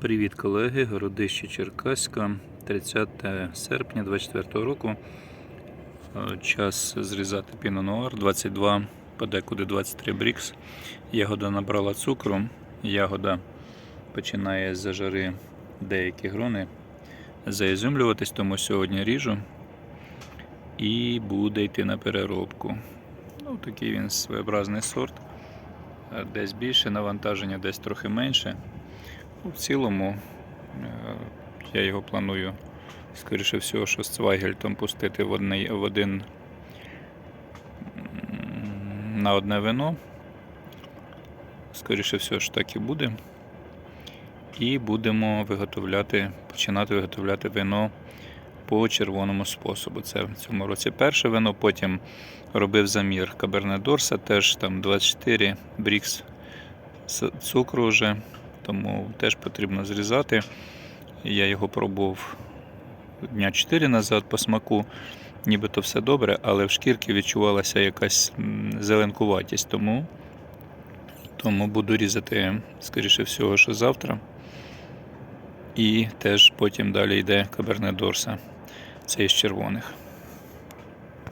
Привіт, колеги! Городище Черкаська, 30 серпня 24 року. Е, Час зрізати піно нуар 22, подекуди 23 брікс. Ягода набрала цукру. Ягода починає з жари деякі грони заізюмлюватись, тому сьогодні ріжу і буде йти на переробку. Ну, такий він своєобразний сорт. Е, Десь більше навантаження, десь трохи менше. Ну, В цілому е, я його планую, скоріше всього, що з Цвайгельтом пустити в, одне, в один на одне вино. Скоріше всього, що так і буде. І будемо виготовляти, починати виготовляти вино по червоному способу. Це в цьому році перше вино, потім робив замір Каберне Дорса, теж там 24 брікс цукру вже тому теж потрібно зрізати. Я його пробував дня 4 назад по смаку, нібито все добре, але в шкірці відчувалася якась зеленкуватість, тому, тому буду різати, скоріше всього, що завтра. І теж потім далі йде Каберне Дорса. Це із червоних.